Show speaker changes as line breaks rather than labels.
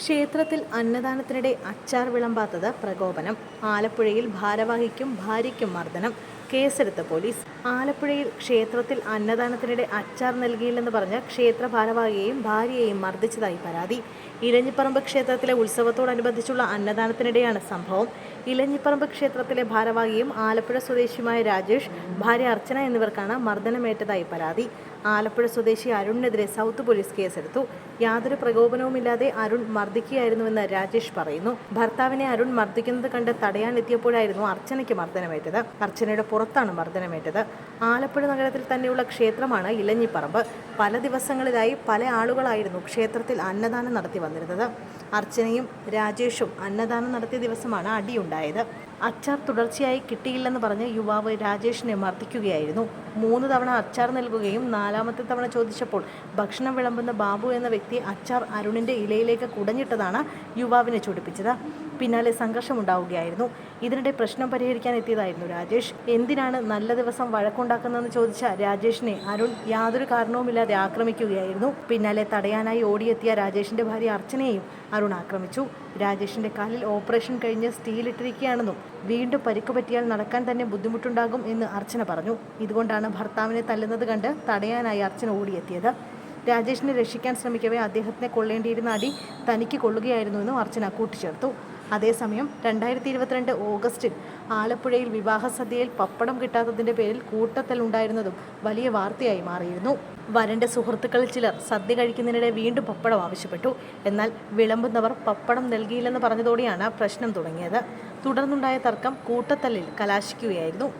ക്ഷേത്രത്തിൽ അന്നദാനത്തിനിടെ അച്ചാർ വിളമ്പാത്തത് പ്രകോപനം. ആലപ്പുഴയിൽ ഭാരവാഹിക്കും ഭാര്യയ്ക്കും മർദ്ദനം. കേസെടുത്ത പോലീസ്. ആലപ്പുഴയിൽ ക്ഷേത്രത്തിൽ അന്നദാനത്തിനിടെ അച്ചാർ നൽകിയില്ലെന്ന് പറഞ്ഞ് ക്ഷേത്ര ഭാരവാഹിയെയും ഭാര്യയെയും മർദ്ദിച്ചതായി പരാതി. ഇലഞ്ഞിപ്പറമ്പ് ക്ഷേത്രത്തിലെ ഉത്സവത്തോടനുബന്ധിച്ചുള്ള അന്നദാനത്തിനിടെയാണ് സംഭവം. ഇലഞ്ഞിപ്പറമ്പ് ക്ഷേത്രത്തിലെ ഭാരവാഹിയും ആലപ്പുഴ സ്വദേശിയുമായ രാജേഷ് ഭാര്യ അർച്ചന എന്നിവർക്കാണ് മർദ്ദനമേറ്റതായി പരാതി. ആലപ്പുഴ സ്വദേശി അരുണിനെതിരെ സൗത്ത് പോലീസ് കേസെടുത്തു. യാതൊരു പ്രകോപനവുമില്ലാതെ അരുൺ മർദ്ദിക്കുകയായിരുന്നുവെന്ന് രാജേഷ് പറയുന്നു. ഭർത്താവിനെ അരുൺ മർദ്ദിക്കുന്നത് കണ്ട് തടയാനെത്തിയപ്പോഴായിരുന്നു അർച്ചനയ്ക്ക് മർദ്ദനമേറ്റത്. അർച്ചനയുടെ പുറത്താണ് മർദ്ദനമേറ്റത്. ആലപ്പുഴ നഗരത്തിൽ തന്നെയുള്ള ക്ഷേത്രമാണ് ഇലഞ്ഞിപ്പറമ്പ്. പല ദിവസങ്ങളിലായി പല ആളുകളായിരുന്നു ക്ഷേത്രത്തിൽ അന്നദാനം നടത്തി വന്നിരുന്നത്. അർച്ചനയും രാജേഷും അന്നദാനം നടത്തിയ ദിവസമാണ് അടിയുണ്ടായത്. അച്ചാർ തുടർച്ചയായി കിട്ടിയില്ലെന്ന് പറഞ്ഞ് യുവാവ് രാജേഷിനെ മർദ്ദിക്കുകയായിരുന്നു. മൂന്ന് തവണ അച്ചാർ നൽകുകയും നാലാമത്തെ തവണ ചോദിച്ചപ്പോൾ ഭക്ഷണം വിളമ്പുന്ന ബാബു എന്ന വ്യക്തി അച്ചാർ അരുണിന്റെ ഇലയിലേക്ക് കുടഞ്ഞിട്ടതാണ് യുവാവിനെ ചൊടിപ്പിച്ചത്. പിന്നാലെ സംഘർഷമുണ്ടാവുകയായിരുന്നു ഇതിനിടെ പ്രശ്നം പരിഹരിക്കാൻ എത്തിയതായിരുന്നു രാജേഷ്. എന്തിനാണ് നല്ല ദിവസം വഴക്കുണ്ടാക്കുന്നതെന്ന് ചോദിച്ച രാജേഷിനെ അരുൺ യാതൊരു കാരണവുമില്ലാതെ ആക്രമിക്കുകയായിരുന്നു. പിന്നാലെ തടയാനായി ഓടിയെത്തിയ രാജേഷിന്റെ ഭാര്യ അർച്ചനയെയും അരുൺ ആക്രമിച്ചു. രാജേഷിന്റെ കാലിൽ ഓപ്പറേഷൻ കഴിഞ്ഞ് സ്റ്റീലിട്ടിരിക്കുകയാണെന്നും വീണ്ടും പരിക്ക് പറ്റിയാൽ നടക്കാൻ തന്നെ ബുദ്ധിമുട്ടുണ്ടാകും എന്ന് അർച്ചന പറഞ്ഞു. ഇതുകൊണ്ടാണ് ഭർത്താവിനെ തല്ലുന്നത് കണ്ട് തടയാനായി അർച്ചന ഓടിയെത്തിയത്. രാജേഷിനെ രക്ഷിക്കാൻ ശ്രമിക്കവേ അദ്ദേഹത്തിനെ കൊള്ളേണ്ടിയിരുന്ന അടി തനിക്ക് കൊള്ളുകയായിരുന്നു എന്നും അർച്ചന കൂട്ടിച്ചേർത്തു. അതേസമയം രണ്ടായിരത്തി ഇരുപത്തിരണ്ട് ഓഗസ്റ്റിൽ ആലപ്പുഴയിൽ വിവാഹ സദ്യയിൽ പപ്പടം കിട്ടാത്തതിന്റെ പേരിൽ കൂട്ടത്തലുണ്ടായിരുന്നതും വലിയ വാർത്തയായി മാറിയിരുന്നു. വരന്റെ സുഹൃത്തുക്കളിൽ ചിലർ സദ്യ കഴിക്കുന്നതിനിടെ വീണ്ടും പപ്പടം ആവശ്യപ്പെട്ടു. എന്നാൽ വിളമ്പുന്നവർ പപ്പടം നൽകിയില്ലെന്ന് പറഞ്ഞതോടെയാണ് പ്രശ്നം തുടങ്ങിയത്. തുടർന്നുണ്ടായ തർക്കം കൂട്ടത്തല്ലിൽ കലാശിക്കുകയായിരുന്നു.